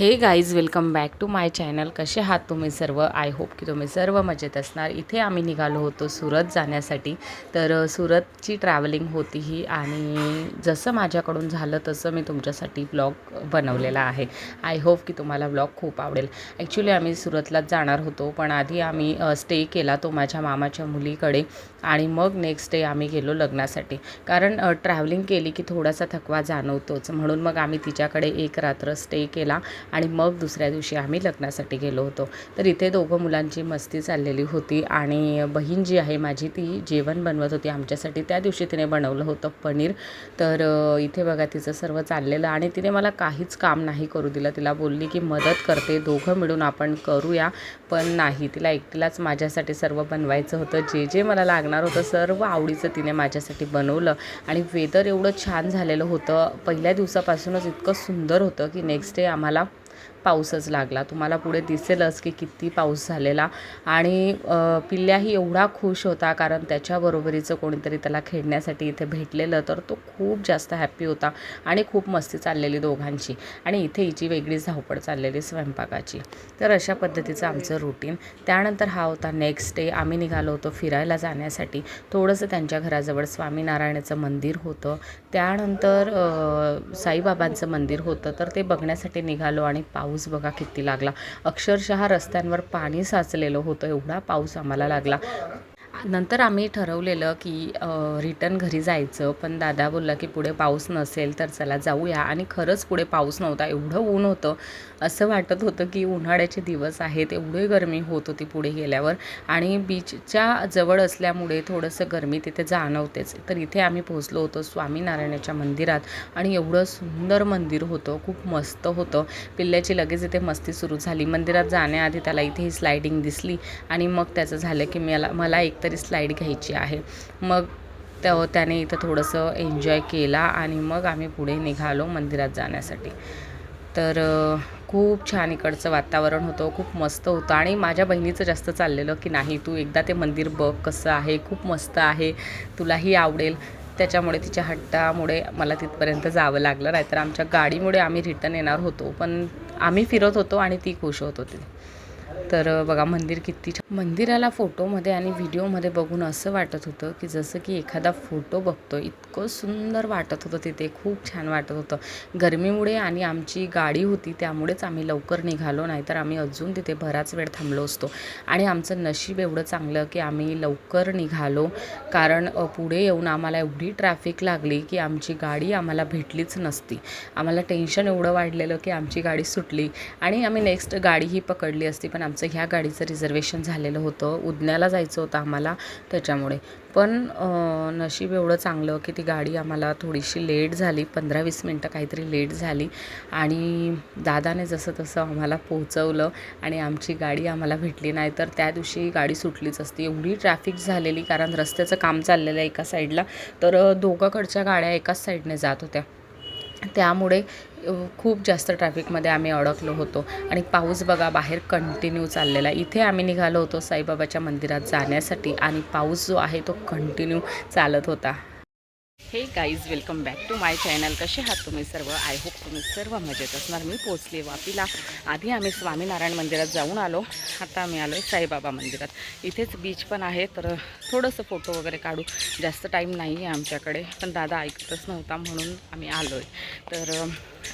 Hey guys welcome back to my channel कसे आहात तुम्ही सर्व? आय होप की तुम्ही सर्व मजेत असणार. इथे आम्ही निघालो होतो सुरत जाण्यासाठी. तर सुरतची ट्रॅव्हलिंग होती ही आणि जसं माझ्याकडून झालं तसं मी तुमच्यासाठी ब्लॉग बनवलेला आहे. आय होप की तुम्हाला ब्लॉग खूप आवडेल. ॲक्च्युली आम्ही सुरतलाच जाणार होतो. पण आधी आम्ही स्टे केला तो माझ्या मामाच्या मुलीकडे. आणि मग नेक्स्ट डे आम्ही गेलो लग्नासाठी. कारण ट्रॅव्हलिंग केली की थोडासा थकवा जाणवतोच. म्हणून मग आम्ही तिच्याकडे एक रात्र स्टे केला आणि मग दुसऱ्या दिवशी आम्ही लग्नासाठी गेलो होतो. तर इथे दोघं मुलांची मस्ती चाललेली होती आणि बहीण जी आहे माझी ती जेवण बनवत होती आमच्यासाठी. त्या दिवशी तिने बनवलं होतं पनीर. तर इथे बघा तिचं सर्व चाललेलं आणि तिने मला काहीच काम नाही करू दिलं. तिला बोलली की मदत करते दोघं मिळून आपण करूया. पण नाही तिला एकटीलाच माझ्यासाठी सर्व बनवायचं होतं. जे जे मला लागणार होतं सर्व आवडीचं तिने माझ्यासाठी बनवलं. आणि वेदर एवढं छान झालेलं होतं. पहिल्या दिवसापासूनच इतकं सुंदर होतं की नेक्स्ट डे आम्हाला पाऊसच लागला. तुम्हाला पुढे दिसेलच की किती पाऊस झालेला. आणि पिल्ल्याही एवढा खुश होता कारण त्याच्याबरोबरीचं कोणीतरी त्याला खेळण्यासाठी इथे भेटलेलं तर तो खूप जास्त हॅप्पी होता आणि खूप मस्ती चाललेली दोघांची. आणि इथे हिची वेगळीच धावपळ चाललेली स्वयंपाकाची. तर अशा पद्धतीचं आमचं रुटीन त्यानंतर हा होता नेक्स्ट डे आम्ही निघालो होतो फिरायला जाण्यासाठी. थोडंसं त्यांच्या घराजवळ स्वामीनारायणाचं मंदिर होतं. त्यानंतर साईबाबांचं मंदिर होतं. तर ते बघण्यासाठी निघालो आणि पाऊस पाऊस बघा किती लागला. अक्षरशः रस्त्यांवर पाणी साचलेलं होतं एवढा पाऊस आम्हाला लागला. नंतर आम्ही ठरवलेलं की रिटर्न घरी जायचं. पण दादा बोलला की पुढे पाऊस नसेल तर चला जाऊया. आणि खरंच पुढे पाऊस नव्हता एवढं ऊन होतं. असं वाटत होतं की उन्हाळ्याचे दिवस आहेत एवढी गरमी होत होती पुढे गेल्यावर. आणि बीचच्या जवळ असल्यामुळे थोडंसं गरमी तिथे जाणवतेच. तर इथे आम्ही पोहोचलो होतो स्वामीनारायणाच्या मंदिरात. आणि एवढं सुंदर मंदिर होतं खूप मस्त होतं. पिल्ल्याची लगेच इथे मस्ती सुरू झाली. मंदिरात जाण्याआधी त्याला इथे ही स्लायडिंग दिसली. आणि मग त्याचं झालं की मला मला एकतर स्लाईड घ्यायची आहे. मग त्या त्याने इथं थोडंसं एन्जॉय केला आणि मग आम्ही पुढे निघालो मंदिरात जाण्यासाठी. तर खूप छान इकडचं वातावरण होतं खूप मस्त होतं आणि माझ्या बहिणीचं जास्त चाललेलं की नाही तू एकदा ते मंदिर बघ कसं आहे खूप मस्त आहे तुलाही आवडेल. त्याच्यामुळे तिच्या हट्टामुळे मला तिथपर्यंत जावं लागलं नाहीतर आमच्या गाडीमुळे आम्ही रिटर्न येणार होतो. पण आम्ही फिरत होतो आणि ती खुश होत होती. तर बघा मंदिर किती छान. मंदिराला फोटोमध्ये आणि व्हिडिओमध्ये बघून असं वाटत होतं की जसं की एखादा फोटो बघतो इतकं सुंदर वाटत होतं तिथे खूप छान वाटत होतं. गरमीमुळे आणि आमची गाडी होती त्यामुळेच आम्ही लवकर निघालो नाहीतर आम्ही अजून तिथे बराच वेळ थांबलो असतो. आणि आमचं नशीब एवढं चांगलं की आम्ही लवकर निघालो कारण पुढे येऊन आम्हाला एवढी ट्रॅफिक लागली की आमची गाडी आम्हाला भेटलीच नसती. आम्हाला टेन्शन एवढं वाढलेलं की आमची गाडी सुटली आणि आम्ही नेक्स्ट गाडीही पकडली असती. पण आमचं ह्या गाडीचं रिझर्वेशन झालेलं होतं. उदण्याला जायचं होतं आम्हाला त्याच्यामुळे. पण नशीब एवढं चांगलं की ती गाडी आम्हाला थोडीशी लेट झाली. पंधरा वीस मिनटं काहीतरी लेट झाली. आणि दादाने जसं तसं आम्हाला पोहोचवलं आणि आमची गाडी आम्हाला भेटली. नाही तर त्या दिवशी गाडी सुटलीच असती. एवढी ट्रॅफिक झालेली कारण रस्त्याचं काम चाललेलं आहे एका साईडला. तर अ, दोघाकडच्या गाड्या एकाच साईडने जात होत्या. त्यामुळे खूप जास्त ट्रॅफिकमध्ये आम्ही अडकलो होतो. आणि पाऊस बघा बाहेर कंटिन्यू चाललेला. इथे आम्ही निघालो होतो साईबाबाच्या मंदिरात जाण्यासाठी. आणि पाऊस जो आहे तो कंटिन्यू चालत होता. Hey guys welcome back to my channel कसे आहात तुम्ही सर्व? आय होप तुम्ही सर्व मजेत असणार. मी पोचले वापीला. आधी आम्ही स्वामीनारायण मंदिरात जाऊन आलो. आता आम्ही आलो आहे साईबाबा मंदिरात. इथेच बीच पण आहे तर थोडंसं फोटो वगैरे काढू. जास्त टाईम नाही आहे आमच्याकडे. पण दादा ऐकतच नव्हता म्हणून आम्ही आलो आहे तर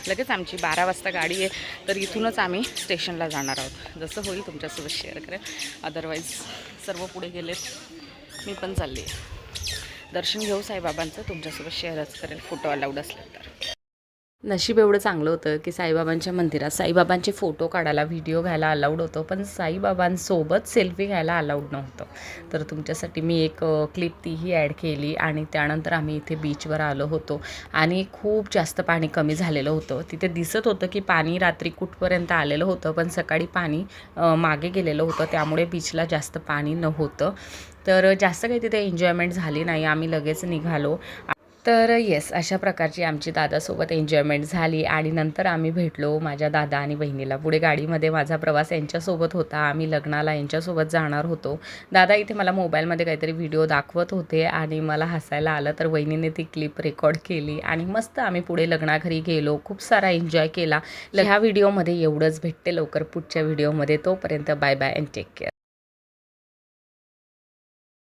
लगेच आमची बारा वाजता गाडी आहे तर इथूनच आम्ही स्टेशनला जाणार आहोत. जसं होईल तुमच्यासोबत शेअर करेल अदरवाईज सर्व पुढे गेलेत. मी पण चालली आहे. दर्शन घेऊ साईबाबांचं तुमच्यासोबत शेअरच करेल फोटो अलाउड असला तर. नशीब एवढं चांगलं होतं की साईबाबांच्या मंदिरात साईबाबांचे फोटो काढायला व्हिडिओ घ्यायला अलाउड होतं पण साईबाबांसोबत सेल्फी घ्यायला अलाउड नव्हतं. तर तुमच्यासाठी मी एक क्लिप तीही ॲड केली आणि त्यानंतर आम्ही इथे बीचवर आलो होतो आणि खूप जास्त पाणी कमी झालेलं होतं. तिथे दिसत होतं की पाणी रात्री कुठपर्यंत आलेलं होतं पण सकाळी पाणी मागे गेलेलं होतं त्यामुळे बीचला जास्त पाणी नव्हतं. तर जास्त काही तिथे एन्जॉयमेंट झाली नाही आम्ही लगेच निघालो. तर येस अशा प्रकारची आमची दादासोबत एन्जॉयमेंट झाली आणि नंतर आम्ही भेटलो माझ्या दादा आणि बहिणीला. पुढे गाडीमध्ये माझा प्रवास यांच्यासोबत होता. आम्ही लग्नाला यांच्यासोबत जाणार होतो. दादा इथे मला मोबाईलमध्ये काहीतरी व्हिडिओ दाखवत होते आणि मला हसायला आलं तर वहिनीने ती क्लिप रेकॉर्ड केली आणि मस्त आम्ही पुढे लग्नाघरी गेलो. खूप सारा एन्जॉय केला. ह्या व्हिडिओमध्ये एवढंच. भेटते लवकर पुढच्या व्हिडिओमध्ये तोपर्यंत bye bye and take care